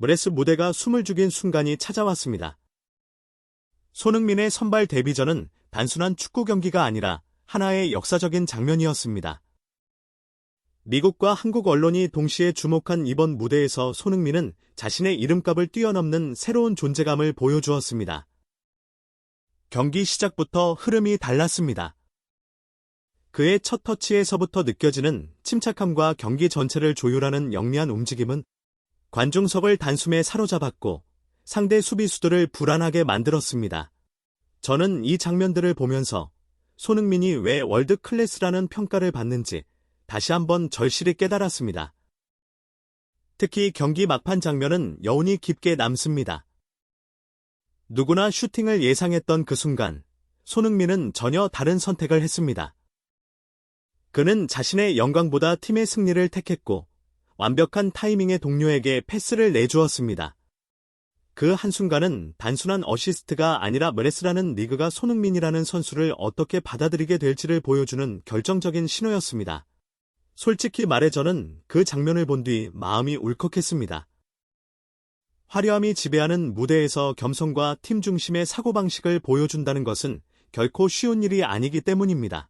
브레스 무대가 숨을 죽인 순간이 찾아왔습니다. 손흥민의 선발 데뷔전은 단순한 축구 경기가 아니라 하나의 역사적인 장면이었습니다. 미국과 한국 언론이 동시에 주목한 이번 무대에서 손흥민은 자신의 이름값을 뛰어넘는 새로운 존재감을 보여주었습니다. 경기 시작부터 흐름이 달랐습니다. 그의 첫 터치에서부터 느껴지는 침착함과 경기 전체를 조율하는 영리한 움직임은 관중석을 단숨에 사로잡았고 상대 수비수들을 불안하게 만들었습니다. 저는 이 장면들을 보면서 손흥민이 왜 월드 클래스라는 평가를 받는지 다시 한번 절실히 깨달았습니다. 특히 경기 막판 장면은 여운이 깊게 남습니다. 누구나 슈팅을 예상했던 그 순간 손흥민은 전혀 다른 선택을 했습니다. 그는 자신의 영광보다 팀의 승리를 택했고 완벽한 타이밍의 동료에게 패스를 내주었습니다. 그 한순간은 단순한 어시스트가 아니라 메레스라는 리그가 손흥민이라는 선수를 어떻게 받아들이게 될지를 보여주는 결정적인 신호였습니다. 솔직히 말해 저는 그 장면을 본 뒤 마음이 울컥했습니다. 화려함이 지배하는 무대에서 겸손과 팀 중심의 사고방식을 보여준다는 것은 결코 쉬운 일이 아니기 때문입니다.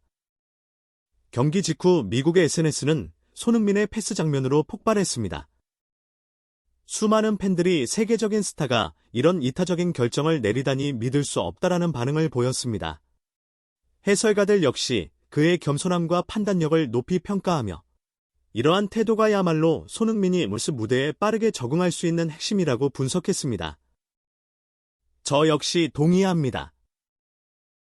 경기 직후 미국의 SNS는 손흥민의 패스 장면으로 폭발했습니다. 수많은 팬들이 세계적인 스타가 이런 이타적인 결정을 내리다니 믿을 수 없다라는 반응을 보였습니다. 해설가들 역시 그의 겸손함과 판단력을 높이 평가하며 이러한 태도가야말로 손흥민이 물스 무대에 빠르게 적응할 수 있는 핵심이라고 분석했습니다. 저 역시 동의합니다.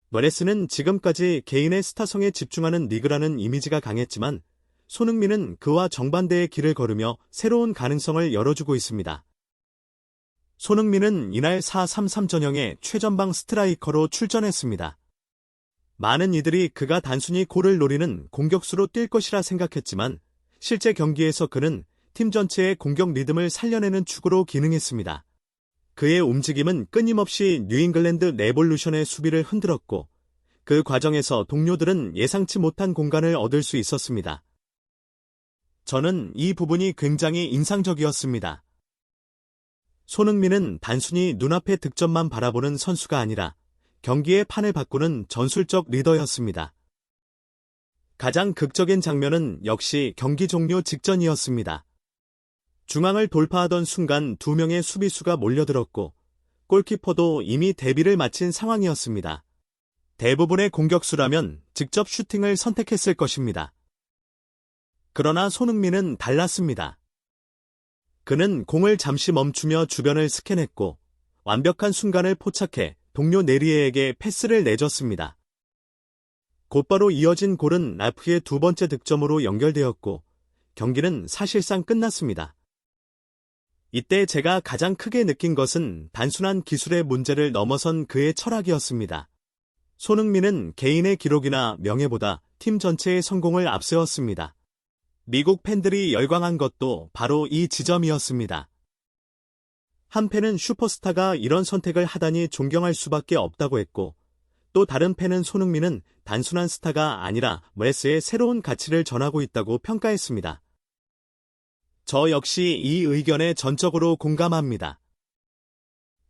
머레스는 지금까지 개인의 스타성에 집중하는 리그라는 이미지가 강했지만 손흥민은 그와 정반대의 길을 걸으며 새로운 가능성을 열어주고 있습니다. 손흥민은 이날 4-3-3 전형의 최전방 스트라이커로 출전했습니다. 많은 이들이 그가 단순히 골을 노리는 공격수로 뛸 것이라 생각했지만 실제 경기에서 그는 팀 전체의 공격 리듬을 살려내는 축으로 기능했습니다. 그의 움직임은 끊임없이 뉴잉글랜드 레볼루션의 수비를 흔들었고 그 과정에서 동료들은 예상치 못한 공간을 얻을 수 있었습니다. 저는 이 부분이 굉장히 인상적이었습니다. 손흥민은 단순히 눈앞의 득점만 바라보는 선수가 아니라 경기의 판을 바꾸는 전술적 리더였습니다. 가장 극적인 장면은 역시 경기 종료 직전이었습니다. 중앙을 돌파하던 순간 두 명의 수비수가 몰려들었고 골키퍼도 이미 데뷔를 마친 상황이었습니다. 대부분의 공격수라면 직접 슈팅을 선택했을 것입니다. 그러나 손흥민은 달랐습니다. 그는 공을 잠시 멈추며 주변을 스캔했고 완벽한 순간을 포착해 동료 네리에에게 패스를 내줬습니다. 곧바로 이어진 골은 라프의 두 번째 득점으로 연결되었고 경기는 사실상 끝났습니다. 이때 제가 가장 크게 느낀 것은 단순한 기술의 문제를 넘어선 그의 철학이었습니다. 손흥민은 개인의 기록이나 명예보다 팀 전체의 성공을 앞세웠습니다. 미국 팬들이 열광한 것도 바로 이 지점이었습니다. 한 팬은 슈퍼스타가 이런 선택을 하다니 존경할 수밖에 없다고 했고, 또 다른 팬은 손흥민은 단순한 스타가 아니라 웨스의 새로운 가치를 전하고 있다고 평가했습니다. 저 역시 이 의견에 전적으로 공감합니다.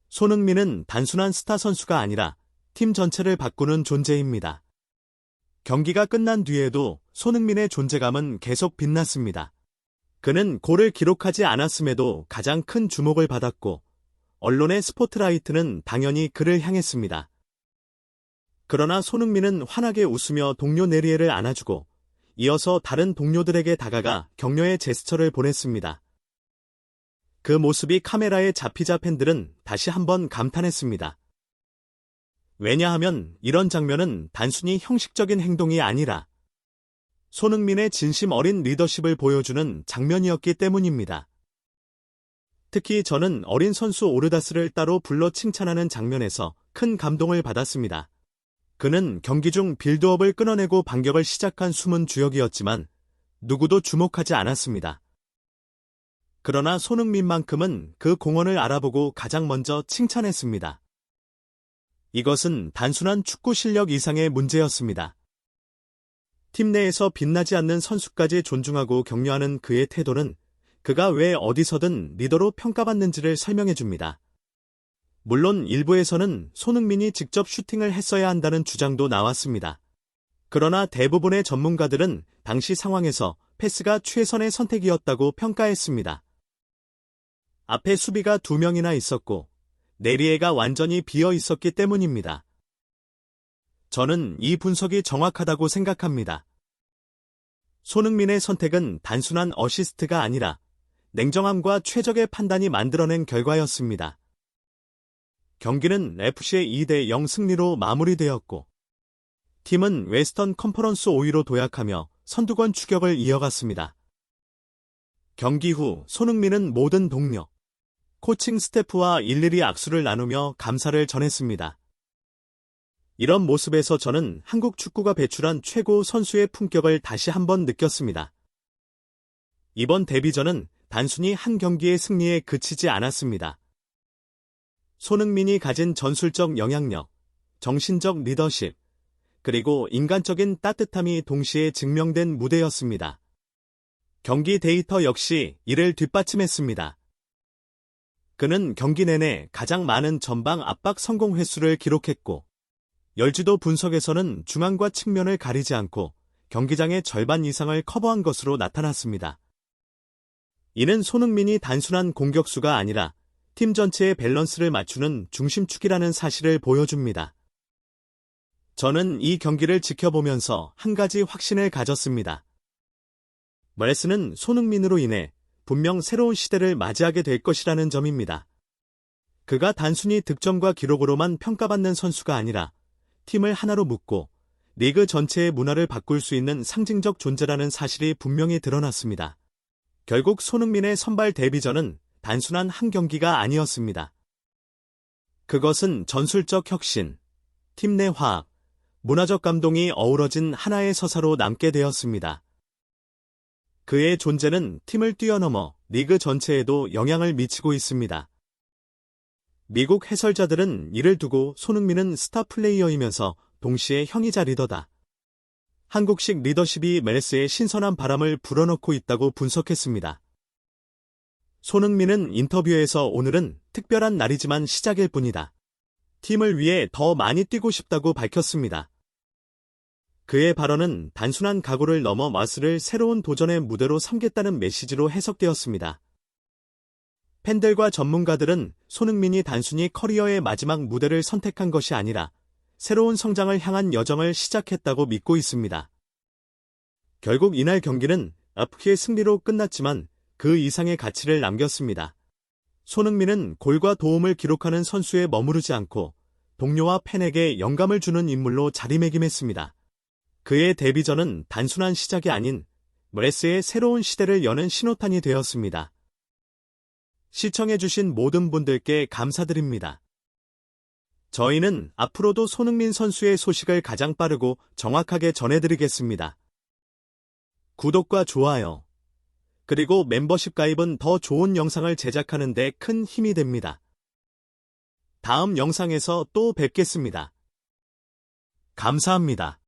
손흥민은 단순한 스타 선수가 아니라 팀 전체를 바꾸는 존재입니다. 경기가 끝난 뒤에도 손흥민의 존재감은 계속 빛났습니다. 그는 골을 기록하지 않았음에도 가장 큰 주목을 받았고 언론의 스포트라이트는 당연히 그를 향했습니다. 그러나 손흥민은 환하게 웃으며 동료 네리에를 안아주고 이어서 다른 동료들에게 다가가 격려의 제스처를 보냈습니다. 그 모습이 카메라에 잡히자 팬들은 다시 한번 감탄했습니다. 왜냐하면 이런 장면은 단순히 형식적인 행동이 아니라 손흥민의 진심 어린 리더십을 보여주는 장면이었기 때문입니다. 특히 저는 어린 선수 오르다스를 따로 불러 칭찬하는 장면에서 큰 감동을 받았습니다. 그는 경기 중 빌드업을 끊어내고 반격을 시작한 숨은 주역이었지만 누구도 주목하지 않았습니다. 그러나 손흥민만큼은 그 공헌을 알아보고 가장 먼저 칭찬했습니다. 이것은 단순한 축구 실력 이상의 문제였습니다. 팀 내에서 빛나지 않는 선수까지 존중하고 격려하는 그의 태도는 그가 왜 어디서든 리더로 평가받는지를 설명해 줍니다. 물론 일부에서는 손흥민이 직접 슈팅을 했어야 한다는 주장도 나왔습니다. 그러나 대부분의 전문가들은 당시 상황에서 패스가 최선의 선택이었다고 평가했습니다. 앞에 수비가 두 명이나 있었고 네리에가 완전히 비어 있었기 때문입니다. 저는 이 분석이 정확하다고 생각합니다. 손흥민의 선택은 단순한 어시스트가 아니라 냉정함과 최적의 판단이 만들어낸 결과였습니다. 경기는 FC의 2대 0 승리로 마무리되었고 팀은 웨스턴 컨퍼런스 5위로 도약하며 선두권 추격을 이어갔습니다. 경기 후 손흥민은 모든 동료, 코칭 스태프와 일일이 악수를 나누며 감사를 전했습니다. 이런 모습에서 저는 한국 축구가 배출한 최고 선수의 품격을 다시 한번 느꼈습니다. 이번 데뷔전은 단순히 한 경기의 승리에 그치지 않았습니다. 손흥민이 가진 전술적 영향력, 정신적 리더십, 그리고 인간적인 따뜻함이 동시에 증명된 무대였습니다. 경기 데이터 역시 이를 뒷받침했습니다. 그는 경기 내내 가장 많은 전방 압박 성공 횟수를 기록했고, 열지도 분석에서는 중앙과 측면을 가리지 않고 경기장의 절반 이상을 커버한 것으로 나타났습니다. 이는 손흥민이 단순한 공격수가 아니라 팀 전체의 밸런스를 맞추는 중심축이라는 사실을 보여줍니다. 저는 이 경기를 지켜보면서 한 가지 확신을 가졌습니다. 멀스는 손흥민으로 인해 분명 새로운 시대를 맞이하게 될 것이라는 점입니다. 그가 단순히 득점과 기록으로만 평가받는 선수가 아니라 팀을 하나로 묶고 리그 전체의 문화를 바꿀 수 있는 상징적 존재라는 사실이 분명히 드러났습니다. 결국 손흥민의 선발 데뷔전은 단순한 한 경기가 아니었습니다. 그것은 전술적 혁신, 팀 내 화합, 문화적 감동이 어우러진 하나의 서사로 남게 되었습니다. 그의 존재는 팀을 뛰어넘어 리그 전체에도 영향을 미치고 있습니다. 미국 해설자들은 이를 두고 손흥민은 스타 플레이어이면서 동시에 형이자 리더다. 한국식 리더십이 멜스의 신선한 바람을 불어넣고 있다고 분석했습니다. 손흥민은 인터뷰에서 오늘은 특별한 날이지만 시작일 뿐이다. 팀을 위해 더 많이 뛰고 싶다고 밝혔습니다. 그의 발언은 단순한 각오를 넘어 마스를 새로운 도전의 무대로 삼겠다는 메시지로 해석되었습니다. 팬들과 전문가들은 손흥민이 단순히 커리어의 마지막 무대를 선택한 것이 아니라 새로운 성장을 향한 여정을 시작했다고 믿고 있습니다. 결국 이날 경기는 아프키의 승리로 끝났지만 그 이상의 가치를 남겼습니다. 손흥민은 골과 도움을 기록하는 선수에 머무르지 않고 동료와 팬에게 영감을 주는 인물로 자리매김했습니다. 그의 데뷔전은 단순한 시작이 아닌 브레스의 새로운 시대를 여는 신호탄이 되었습니다. 시청해주신 모든 분들께 감사드립니다. 저희는 앞으로도 손흥민 선수의 소식을 가장 빠르고 정확하게 전해드리겠습니다. 구독과 좋아요, 그리고 멤버십 가입은 더 좋은 영상을 제작하는 데 큰 힘이 됩니다. 다음 영상에서 또 뵙겠습니다. 감사합니다.